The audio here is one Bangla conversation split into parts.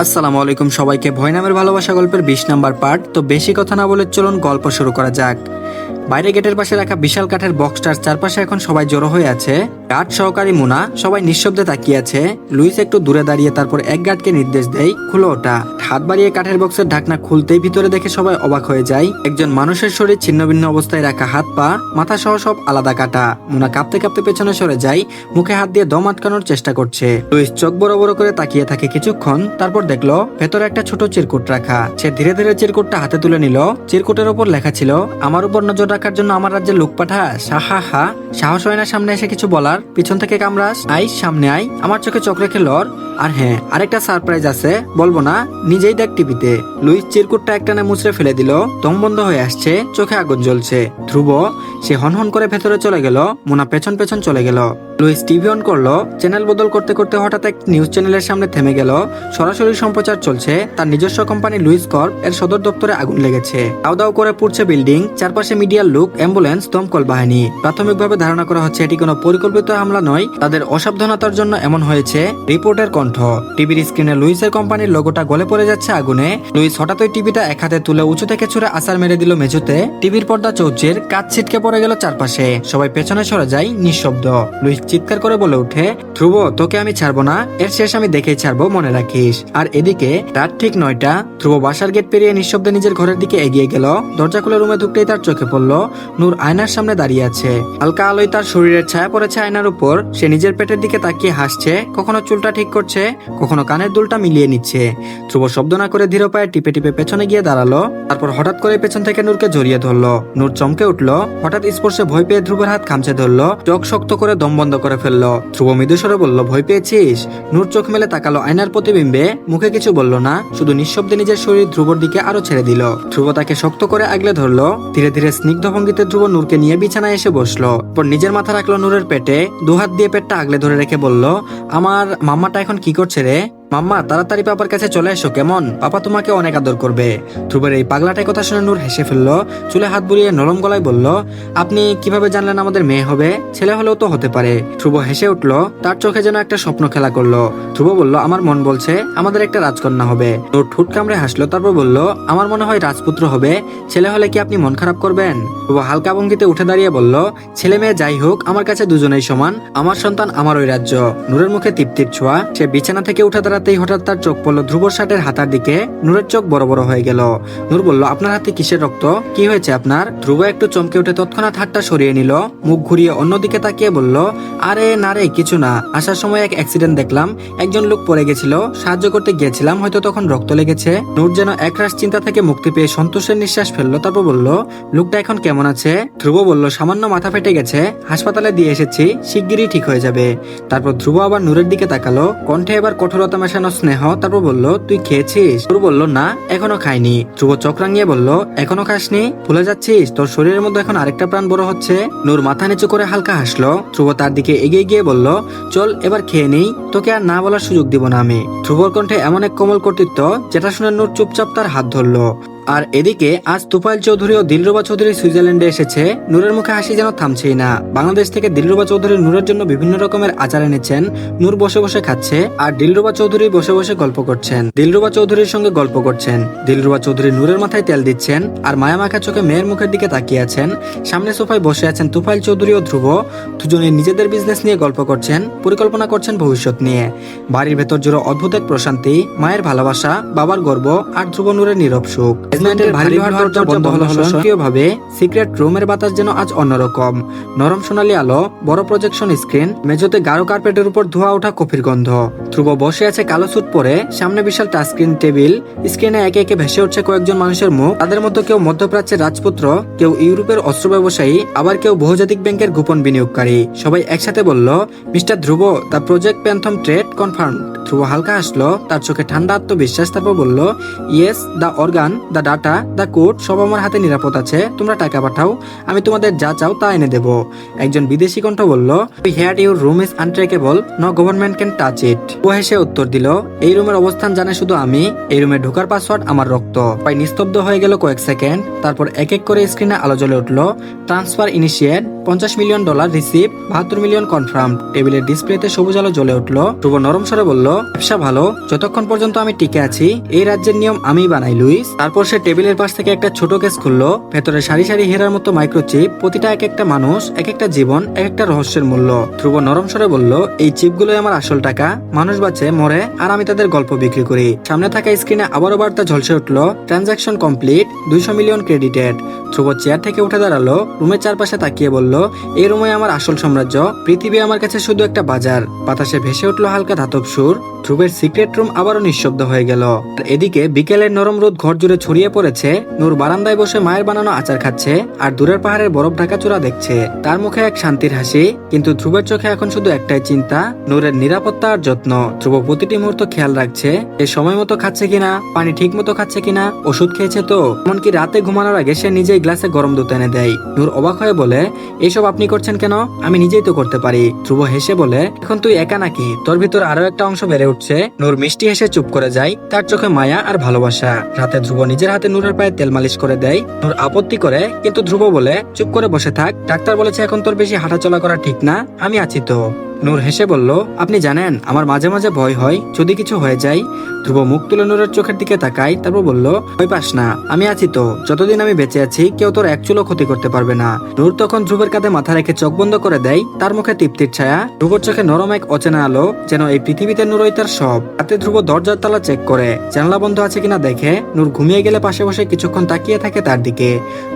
আসসালামু আলাইকুম সবাইকে ভয় নামের ভালোবাসা গল্পের বিশ নাম্বার পার্ট। তো বেশি কথা না বলে চলুন গল্প শুরু করা যাক। বাইরে গেটের পাশে রাখা বিশাল কাঠের বক্সটার চারপাশে এখন সবাই জড়ো হয়ে আছে। গার্ড সহকারী মুনা, সবাই নিঃশব্দে তাকিয়ে আছে। লুইস একটু দূরে দাঁড়িয়ে তারপর এক গার্ডকে নির্দেশ দেয়, খুলো ওটা। হাত বাড়িয়ে কাঠের বক্সের ঢাকনা খুলতেই ভিতরে দেখে সবাই অবাক হয়ে যায়। একজন মানুষের শরীর ছিন্নভিন্ন অবস্থায় রাখা হাত পা মাথা সহ সব আলাদা কাটা। মুনা কাঁপতে কাঁপতে পেছনে সরে যায়, মুখে হাত দিয়ে দম আটকানোর চেষ্টা করছে। লুইস চোখ বড় বড় করে তাকিয়ে থাকে কিছুক্ষণ, তারপর দেখল, ভেতরে একটা ছোট চিরকুট রাখা। সে ধীরে ধীরে চিরকুটটা হাতে তুলে নিল। চিরকুটের উপর লেখা ছিল, আমার উপর নজর রাখার জন্য আমার রাজ্যে লোক পাঠা সাহা হা সাহস হয় না সামনে এসে কিছু বলার। পিছন থেকে কামড়াস আই, সামনে আই। আমার চোখে চোখ রেখে লর আর হ্যাঁ আরেকটা সারপ্রাইজ আছে, বলব না, নিজেই দেখ টিভিতে। লুইস চিরকুটটা একটানে মুচড়ে ফেলে দিল, দম বন্ধ হয়ে আসছে, চোখে আগুন জ্বলছে। ধ্রুব, সে হনহন করে ভেতরে চলে গেল, মোনা পেছন পেছন চলে গেল। লুইস টিভি অন করল, চ্যানেল বদল করতে করতে হঠাৎ এক নিউজ চ্যানেলের সামনে থেমে গেল। সরাসরি সম্প্রচার চলছে, তার নিজস্ব কোম্পানি লুইস কর্প, এর সদর দপ্তরে আগুন লেগেছে। দাও দাও করে পুড়ছে বিল্ডিং, চারপাশে মিডিয়ার লোক, অ্যাম্বুলেন্স, দমকল বাহিনী। প্রাথমিকভাবে ধারণা করা হচ্ছে এটি কোনো পরিকল্পিত হামলা নয়, তাদের অসাবধানতার জন্য এমন হয়েছে, রিপোর্টের কণ্ঠ। টিভির স্ক্রিনে লুইসের কোম্পানির লোগোটা গলে পড়ে যাচ্ছে আগুনে। লুইস হঠাৎই টিভিটা এক হাতে তুলে উঁচু থেকে ছুড়ে আসার মেরে দিল মেঝুতে। টিভির পর্দা চৌচির কাজ ছিটকে পড়ে গেল চারপাশে। সবাই পেছনে সরে যায় নিঃশব্দ। লুইস চিৎকার করে বলে উঠে ধ্রুব, তোকে আমি ছাড়বো না। এর শেষ আমি দেখেই ছাড়বো, মনে রাখিস। আর এদিকে, রাত ঠিক নয়টা, ধ্রুব বাসার গেট পেরিয়ে নিঃশব্দে নিজের ঘরের দিকে এগিয়ে গেল। দরজা খুলে রুমে ঢুকতেই তার চোখে পড়ল, নূর আয়নার সামনে দাঁড়িয়ে আছে। হালকা আলোয় তার শরীরের ছায়া পড়েছে আয়নার উপর। সে নিজের পেটের দিকে তাকিয়ে হাসছে, কখনো চুলটা ঠিক করছে? কখনো কানের দুলটা মিলিয়ে নিচ্ছে? ধ্রুব শব্দ না করে ধীর পায়ে টিপে টিপে পেছনে গিয়ে দাঁড়াল, তারপর হঠাৎ করে পেছন থেকে নূরকে জড়িয়ে ধরলো। নূর চমকে উঠল, হঠাৎ স্পর্শে ভয় পেয়ে ধ্রুবের হাত খামচে ধরলো, চোখ শক্ত করে দম বন্ধ করে ফেলল। ধ্রুব মৃদু মৃদুস্বরে বলল, ভয় পেয়েছিস? নূর চোখ মেলে তাকালো আয়নার প্রতিবিম্বে। মুখে কিছু বলল না, শুধু নিঃশব্দে নিজের শরীর ধ্রুবর দিকে আরও ছেড়ে দিল। ধ্রুব তাকে শক্ত করে আগলে ধরলো। ধীরে ধীরে স্নিগ্ধ ভঙ্গিতে ধ্রুব নূরকে নিয়ে বিছানায় এসে বসল। পর নিজের মাথা রাখল নূরের পেটে। দুহাত দিয়ে পেটটা আগলে ধরে রেখে বলল, আমার মাম্মাটা এখন কি করছে রে? মাম্মা, তাড়াতাড়ি পাপার কাছে চলে এসো, কেমন? পাপা তোমাকে অনেক আদর করবে। ধ্রুবের এই পাগলাটাই কথা শুনে নূর হেসে ফেলল, চুলে হাত বুলিয়ে নরম গলায় বলল, আপনি কীভাবে জানলেন আমাদের মেয়ে হবে? ছেলে হলেও তো হতে পারে। ধ্রুব হেসে উঠল, তার চোখে যেন একটা স্বপ্ন খেলা করল। ধ্রুব বলল, আমার মন বলছে আমাদের একটা রাজকন্যা হবে। নূর ঠুট কামড়ে হাসলো, তারপর বলল, আমার মনে হয় রাজপুত্র হবে। ছেলে হলে কি আপনি মন খারাপ করবেন? ধ্রুব হালকা ভঙ্গিতে উঠে দাঁড়িয়ে বলল, ছেলে মেয়ে যাই হোক, আমার কাছে দুজনেই সমান। আমার সন্তান আমার ওই রাজ্য। নূরের মুখে তৃপ্তির ছোঁয়া, সে বিছানা থেকে উঠে দাঁড়াতেই হঠাৎ তার চোখ পড়ল ধ্রুবর শার্টের হাতার দিকে। নূরের চোখ বড় বড় হয়ে গেল। নূর বলল, আপনার হাতে কিসের রক্ত? কি হয়েছে আপনার? ধ্রুব একটু চমকে উঠে তৎক্ষণাৎ হাতটা সরিয়ে নিল। মুখ ঘুরিয়ে অন্যদিকে তাকিয়ে বলল, আরে না রে, কিছু না। আসার সময় এক অ্যাক্সিডেন্ট দেখলাম। একজন লোক পড়ে গেছিল। সাহায্য করতে গিয়েছিলাম, হয়তো তখন রক্ত লেগেছে। নূর যেন একরাশ চিন্তা থেকে মুক্তি পেয়ে সন্তোষের নিঃশ্বাস ফেলল, তারপর বলল, লোকটা এখন কেমন আছে? ধ্রুব বলল, সামান্য মাথা ফেটে গেছে। হাসপাতালে দিয়ে এসেছি, শিগগিরই ঠিক হয়ে যাবে। তারপর ধ্রুব আবার নূরের দিকে তাকালো। কণ্ঠে এবার কঠোরতা মেশানো স্নেহ, তারপর বলল, তুই খেয়েছিস? তোর বলল, না, এখনও খাইনি। ধ্রুব চোখ রাঙিয়ে বলল, এখনও খাসনি? ভুলে যাচ্ছিস? তোর শরীরের মধ্যে এখন আরেকটা প্রাণ বড় হচ্ছে? নূর মাথা নিচু করে হালকা হাসলো। ধ্রুব তার দিকে এগিয়ে গিয়ে বলল, চল, এবার খেয়ে নেই। তোকে আর না বলার সুযোগ দিব না আমি। ধ্রুবর কণ্ঠে এমন এক কোমল কর্তৃত্ব, যেটা শুনে নূর চুপচাপ তার হাত ধরলো। আর এদিকে আজ তুফাইল চৌধুরী ও দিলরুবা চৌধুরী সুইজারল্যান্ডে এসেছে। নূরের মুখে হাসি যেন থামছেই না। বাংলাদেশ থেকে দিলরুবা চৌধুরী নূরের জন্য বিভিন্ন রকমের আচার এনেছেন। নূর বসে বসে খাচ্ছে আর দিলরুবা চৌধুরী বসে বসে গল্প করছেন। দিলরুবা চৌধুরীর সঙ্গে গল্প করছেন। দিলরুবা চৌধুরী নূরের মাথায় তেল দিচ্ছেন আর মায়া মাখা চোখে মেয়ের মুখের দিকে তাকিয়ে আছেন। সামনে সোফায় বসে আছেন তুফাইল চৌধুরী ও ধ্রুব। দুজনে নিজেদের বিজনেস নিয়ে গল্প করছেন, পরিকল্পনা করছেন ভবিষ্যৎ নিয়ে। বাড়ির ভেতর জুড়ে অদ্ভুত এক প্রশান্তি, মায়ের ভালোবাসা, বাবার গর্ব আর ধ্রুব নূরের নীরব সুখ। বেসমেন্টের ভারী লোহার দরজা বন্ধ হলো স্বয়ংক্রিয়ভাবে সিক্রেট রুমের বাতাস যেন আজ অন্যরকম। নরম সোনালী আলো বড় প্রজেকশন স্ক্রিন মেঝেতে গাঢ় কার্পেটের উপর ধোয়া ওঠা কফির গন্ধ। ধ্রুব বসে আছে কালো স্যুট পরে সামনে বিশাল টাচস্ক্রিন টেবিল স্ক্রিনে একে একে ভেসে উঠছে কয়েকজন মানুষের মুখ। তাদের মধ্যে কেউ মধ্যপ্রাচ্যের রাজপুত্র কেউ ইউরোপের অস্ত্র ব্যবসায়ী আবার কেউ বহুজাতিক ব্যাংকের গোপন বিনিয়োগকারী। সবাই একসাথে বলল mister Dhruv the project phantom trade confirm Dhruv হালকা আসলো তার চোখে ঠান্ডা আত্মবিশ্বাস তারপর বলল yes the organ the the data the code সব আমার হাতে নিরাপদ আছে, তোমরা টাকা পাঠাও, আমি তোমাদের যা চাও তা এনে দেব। একজন বিদেশি কণ্ঠ বলল we had your room is untraceable no government can touch it ও হেসে উত্তর দিল, এই রুমের অবস্থান জানে শুধু আমি, এই রুমে ঢোকার পাসওয়ার্ড আমার রক্ত। প্রায় নিস্তব্ধ হয়ে গেল কয়েক সেকেন্ড, তারপর এক এক করে স্ক্রিনে আলো জ্বলে উঠল ট্রান্সফার ইনিশিয়েট পঞ্চাশ মিলিয়ন ডলার রিসিভ বাহাত্তর মিলিয়ন কনফার্ম টেবিলের ডিসপ্লেতে সবুজ আলো জ্বলে উঠল, ধ্রুব নরম স্বরে বলল, ব্যবসা ভালো, যতক্ষণ পর্যন্ত আমি টিকে আছি, এই রাজ্যের নিয়ম আমিই বানাই, লুইস। তারপর সে টেবিলের পাশ থেকে একটা ছোট কেস খুললো। ভেতরে সারি সারি হীরার মতো মাইক্রোচিপ, প্রতিটা এক একটা মানুষ, এক একটা জীবন, এক একটা রহস্যের মূল্য। ধ্রুব নরম স্বরে বলল, এই চিপগুলোই আমার আসল টাকা। মানুষ বাঁচে, মরে, আর আমি তাদের গল্প বিক্রি করি। সামনে থাকা স্ক্রিনে আবারও বার্তা ঝলসে উঠল ট্রানজাকশন কমপ্লিট, দুইশো মিলিয়ন ক্রেডিটেড। ধ্রুব চেয়ার থেকে উঠে দাঁড়াল, রুমের চারপাশে তাকিয়ে বলল, এই রুমে আমার আসল সাম্রাজ্য। পৃথিবী আমার কাছে শুধু একটা বাজার। বাতাসে ভেসে উঠল হালকা ধাতব সুর। ধ্রুবের সিক্রেট রুম আবারও নিঃশব্দ হয়ে গেল। এদিকে বিকেলের নরম রোদ ঘর জুড়ে ছড়িয়ে পড়েছে, নূর বারান্দায় বসে মায়ের বানানো আচার খাচ্ছে আর দূরের পাহাড়ের বরফ ঢাকা চূড়া দেখছে। তার মুখে এক শান্তির হাসি, কিন্তু ধ্রুবের চোখে এখন শুধু একটাই চিন্তা, নূরের নিরাপত্তা আর যত্ন। ধ্রুব প্রতিটি মুহূর্ত খেয়াল রাখছে, এ সময় মতো খাচ্ছে কিনা, পানি ঠিক মতো খাচ্ছে কিনা, ওষুধ খেয়েছে তো? এমনকি রাতে ঘুমানোর আগে সে নিজেই গ্লাসে গরম দুধ এনে দেয়। নূর অবাক হয়ে বলে এসব আপনি করছেন কেন? আমি নিজেই তো করতে পারি। ধ্রুব হেসে বলে, এখন তুই একা নাকি? তোর ভিতর আরও একটা অংশ বেড়ে উঠছে। নূর মিষ্টি হেসে চুপ করে যায়, তার চোখে মায়া আর ভালোবাসা। রাতে ধ্রুব নিজের হাতে নূরের পায়ে তেল মালিশ করে দেয়। নূর আপত্তি করে, কিন্তু ধ্রুব বলে, চুপ করে বসে থাক। ডাক্তার বলেছে এখন তোর বেশি হাঁটাচলা করা ঠিক না। আমি আছি তো। নূর হেসে বলল, আপনি জানেন, আমার মাঝে মাঝে ভয় হয়, যদি কিছু হয়ে যায়? ধ্রুব মুখ তুলে নূরের চোখের দিকে তাকাই তারপর বলল, ভয় পাস না, আমি আছি তো, যতদিন আমি বেঁচে আছি, কেউ তোর এক চুলো ক্ষতি করতে পারবে না। নূর তখন ধ্রুবের কাঁধে মাথা রেখে চোখ বন্ধ করে দেয়, তার মুখে তৃপ্তির ছায়া। ধ্রুবর চোখে নরম এক অচেনা আলো, যেন এই পৃথিবীতে নূরই তার সব। রাতে ধ্রুব দরজার তালা চেক করে, জানলা বন্ধ আছে কিনা দেখে, নূর ঘুমিয়ে গেলে পাশে বসে কিছুক্ষণ তাকিয়ে থাকে তার দিকে।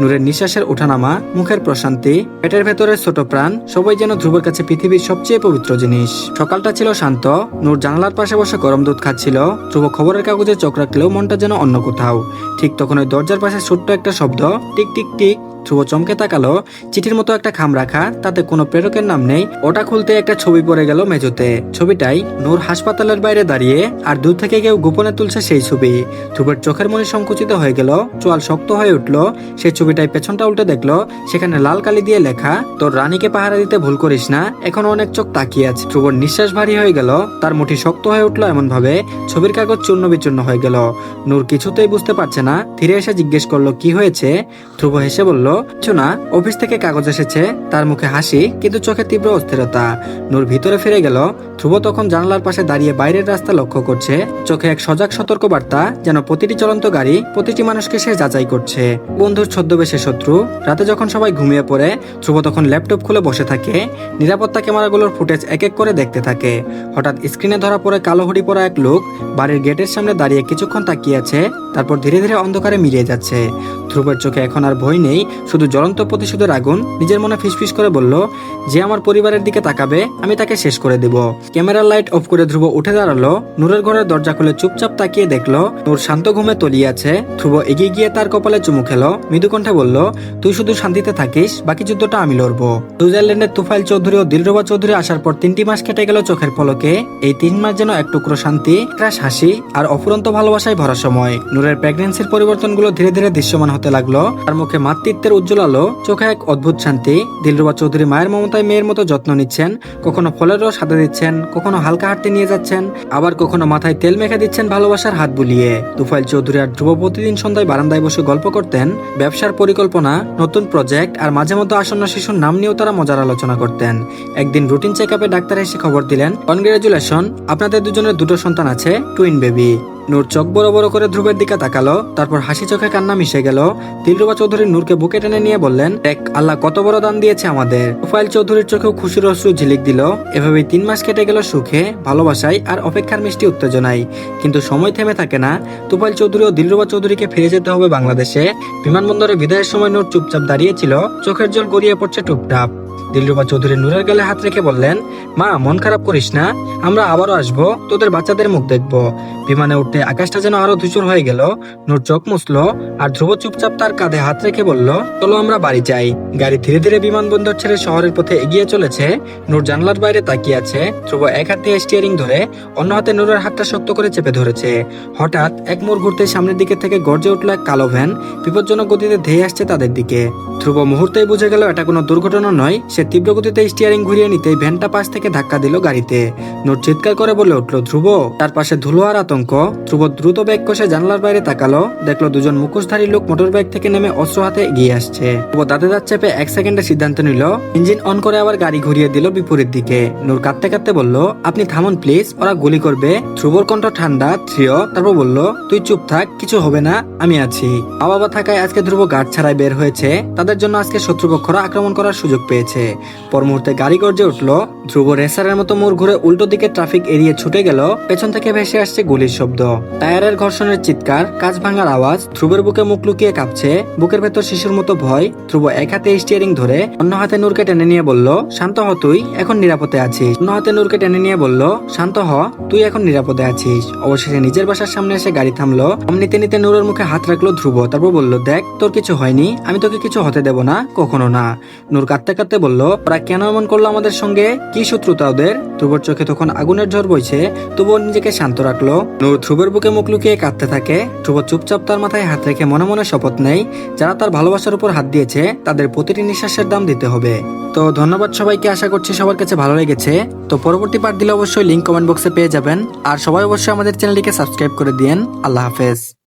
নূরের নিঃশ্বাসের ওঠানামা, মুখের প্রশান্তি, পেটের ভেতরের ছোট প্রাণ, সবাই যেন ধ্রুবের কাছে পৃথিবীর সবচেয়ে পবিত্র জিনিস। সকালটা ছিল শান্ত, নূর জানালার পাশে বসে গরম দুধ খাচ্ছিল। ধ্রুব খবরের কাগজে চোখ রাখলেও মনটা যেন অন্য কোথাও। ঠিক তখন ওই দরজার পাশে ছোট্ট একটা শব্দ, টিক টিক টিক। ধ্রুব চমকে তাকালো, চিঠির মতো একটা খাম রাখা, তাতে কোনো প্রেরকের নাম নেই। ওটা খুলতে একটা ছবি পড়ে গেল মেঝোতে। ছবিটাই নূর হাসপাতালের বাইরে দাঁড়িয়ে, আর দূর থেকে কেউ গোপনে তুলছে সেই ছবি। ধ্রুবের চোখের মনে সংকুচিত হয়ে গেল, চোয়াল শক্ত হয়ে উঠল সেই ছবিটাই পেছনটা উল্টে দেখল, সেখানে লাল কালি দিয়ে লেখা, তোর রানীকে পাহারা দিতে ভুল করিস না, এখন অনেক চোখ তাকিয়ে আছে। ধ্রুবর নিঃশ্বাস ভারী হয়ে গেল, তার মুঠি শক্ত হয়ে উঠল এমন ভাবে ছবির কাগজ চূর্ণ বিচূর্ণ হয়ে গেল। নূর কিছুতেই বুঝতে পারছে না, ধীরে এসে জিজ্ঞেস করল, কি হয়েছে? ধ্রুব হেসে বলল না অফিস থেকে কাগজ এসেছে। তার মুখে হাসি, কিন্তু চোখে তীব্র অস্থিরতা। নূর ভিতরে ফিরে গেল। ধ্রুব তখন জানলার পাশে দাঁড়িয়ে বাইরের রাস্তা লক্ষ্য করছে। চোখে এক সজাগ সতর্ক বার্তা যেন প্রতিটি চলন্ত গাড়ি, প্রতিটি মানুষকে সে যাচাই করছে। বন্ধুর ছদ্মবেশে শত্রু। রাতে যখন সবাই ঘুমিয়ে পড়ে, ধ্রুব তখন ল্যাপটপ খুলে বসে থাকে। নিরাপত্তা ক্যামেরাগুলোর ফুটেজ এক এক করে দেখতে থাকে। হঠাৎ স্ক্রিনে ধরা পড়ে কালো হুডি পরা এক লোক। বাড়ির গেটের সামনে দাঁড়িয়ে কিছুক্ষণ তাকিয়ে আছে। তারপর ধীরে ধীরে অন্ধকারে মিলিয়ে যাচ্ছে। ধ্রুবের চোখে এখন আর ভয় নেই, শুধু জ্বলন্ত প্রতিশোধের আগুন। নিজের মনে ফিসফিস করে বলল, যে আমার পরিবারের দিকে তাকাবে, আমি তাকে শেষ করে দেব। ক্যামেরার লাইট অফ করে ধ্রুব উঠে দাঁড়াল। নূরের ঘরের দরজা খুলে চুপচাপ তাকিয়ে দেখল, নূর শান্ত ঘুমে তলিয়ে আছে। ধ্রুব এগিয়ে গিয়ে তার কপালে চুমু খেলো। মৃদু কণ্ঠে বলল, তুই শুধু শান্তিতে থাকিস, বাকি যুদ্ধটা আমি লড়বো। সুইজারল্যান্ডের তুফাইল চৌধুরী ও দিলরুবা চৌধুরী আসার পর তিনটি মাস কেটে গেল চোখের পলকে। এই তিন মাস যেন এক টুকরো শান্তি, ক্রাশ হাসি আর অফুরন্ত ভালোবাসায় ভরা সময়। নূরের প্রেগনেন্সির পরিবর্তনগুলো ধীরে ধীরে দৃশ্যমান লাগল। তার মুখে মাতৃত্বের উজ্জ্বল আলো, চোখে এক অদ্ভুত শান্তি। দিলরুবা চৌধুরী মায়ের মমতায় মেয়ের মতো যত্ন নিচ্ছেন। কখনো ফলের রস হাতে দিচ্ছেন, কখনো হালকা হাঁটতে নিয়ে যাচ্ছেন। আবার কখনো মাথায় তেল মেখে দিচ্ছেন ভালোবাসার হাত বুলিয়ে। তুফাইল চৌধুরী আর ধ্রুব প্রতিদিন সন্ধ্যায় বারান্দায় বসে গল্প করতেন। ব্যবসার পরিকল্পনা, নতুন প্রজেক্ট আর মাঝে মধ্যে আসন্ন শিশুর নাম নিয়েও তারা মজার আলোচনা করতেন। একদিন রুটিন চেক আপে ডাক্তার এসে খবর দিলেন কনগ্রেচুলেশন আপনাদের দুজনের দুটো সন্তান আছে টুইন বেবি নূর চোখ বড় বড় করে ধ্রুবের দিকে তাকালো, তারপর হাসি চোখে কান্না মিশে গেল। দিলরুবা চৌধুরী নূরকে বুকে টেনে নিয়ে বললেন এক আল্লাহ কত বড় দান দিয়েছে আমাদের। তোফাইল চৌধুরীর চোখেও খুশির অশ্রু ঝিলিক দিল। এভাবেই তিন মাস কেটে গেল সুখে, ভালোবাসায় আর অপেক্ষার মিষ্টি উত্তেজনায়। কিন্তু সময় থেমে থাকে না। তুফাইল চৌধুরী ও দিলরুবা চৌধুরীকে ফিরে যেতে হবে বাংলাদেশে। বিমানবন্দরে বিদায়ের সময় নূর চুপচাপ দাঁড়িয়েছিল। চোখের জল গড়িয়ে পড়ছে টুপটাপ। দিলরুবা চৌধুরী নূরের গালে হাত রেখে বললেন, মা, মন খারাপ করিস না। আমরা আবারও আসব। তোদের বাচ্চাদের মুখ দেখব। বিমানে উঠতে আকাশটা যেন আরও ধূসর হয়ে গেল। নূর চোখ মুছলো আর ধ্রুব চুপচাপ তার কাঁধে হাত রেখে বলল, চলো আমরা বাড়ি যাই। গাড়ি ধীরে ধীরে বিমানবন্দর ছেড়ে শহরের পথে এগিয়ে চলেছে। নূর জানলার বাইরে তাকিয়ে আছে। ধ্রুব এক হাত স্টিয়ারিং ধরে, অন্য হাতে নূরের হাতটা শক্ত করে চেপে ধরেছে। হঠাৎ এক মোড় ঘুরতে সামনের দিকে থেকে গর্জে উঠল এক কালো ভ্যান। বিপজ্জনক গতিতে ধেয়ে আসছে তাদের দিকে। ধ্রুব মুহূর্তেই বুঝে গেল, এটা কোনো দুর্ঘটনা নয়। সে তীব্র গতিতে স্টিয়ারিং ঘুরিয়ে নিতে ভ্যানটা পাশ থেকে ধাক্কা দিল গাড়িতে। নূর চিৎকার করে বলে উঠল, ধ্রুব তার পাশে ধুলো আর আতঙ্ক। ধ্রুব দ্রুত ব্যাগ কষে জানলার বাইরে তাকালো। দেখল দুজন মুখোশধারী লোক মোটর বাইক থেকে নেমে অস্ত্র হাতে এগিয়ে আসছে। ধ্রুব দাঁতে দাঁত চেপে এক সেকেন্ডে সিদ্ধান্ত নিল, ইঞ্জিন অন করে আবার গাড়ি ঘুরিয়ে দিল বিপরীত দিকে। নূর কাঁদতে কাঁদতে বলল, আপনি থামুন প্লিজ ওরা গুলি করবে। ধ্রুবর কণ্ঠ ঠান্ডা, থ্রিয়, তারপর বলল, তুই চুপ থাক, কিছু হবে না, আমি আছি। মা বাবা থাকায় আজকে ধ্রুব গার্ড ছাড়াই বের হয়েছে। তাদের জন্য আজকে শত্রুপক্ষরা আক্রমণ করার সুযোগ পেয়েছে। পর মুহূর্তে গাড়ি গর্জে উঠল। ধ্রুব রেসারের মতো মোড় ঘুরে উল্টো দিকে ট্রাফিক এড়িয়ে ছুটে গেল। পেছন থেকে ভেসে আসছে গুলির শব্দ। টায়ারের ঘর্ষণের চিৎকার কাজ ভাঙার আওয়াজ, ধ্রুবের বুকে মুখ লুকিয়ে কাঁপছে, বুকের ভেতর শিশুর মতো ভয়, ধ্রুব এক হাতে স্টিয়ারিং ধরে, অন্য হাতে নূরকে টেনে নিয়ে বলল, শান্ত হ তুই, এখন নিরাপদে আছিস। অন্য হাতে নূরকে টেনে নিয়ে বলল, শান্ত হ, তুই এখন নিরাপদে আছিস। অবশেষে নিজের বাসার সামনে এসে গাড়ি থামলো। নিতে নিতে নূরের মুখে হাত রাখল ধ্রুব, তারপর বলল, দেখ, তোর কিছু হয়নি, আমি তোকে কিছু হতে দেব না, কখনো না। নূর কাঁদতে কাঁদতে বলল, ওরা কেন এমন করল আমাদের সঙ্গে? কি শত্রুতা ওদের? ধ্রুবর চোখে তখন আগুনের ঝড় বইছে, তবুও নিজেকে শান্ত রাখল। নূর ধ্রুবের বুকে মুখ লুকিয়ে কাঁদতে থাকে। ধ্রুব চুপচাপ তার মাথায় হাত রেখে মনে মনে শপথ নেই যারা তার ভালোবাসার উপর হাত দিয়েছে, তাদের প্রতিটি নিঃশ্বাসের দাম দিতে হবে। তো ধন্যবাদ সবাইকে, আশা করছি সবার কাছে ভালো লেগেছে। তো পরবর্তী পার্ট দিলে অবশ্যই লিঙ্ক কমেন্ট বক্সে পেয়ে যাবেন। আর সবাই অবশ্যই আমাদের চ্যানেলটিকে সাবস্ক্রাইব করে দিয়েন। আল্লাহ হাফেজ।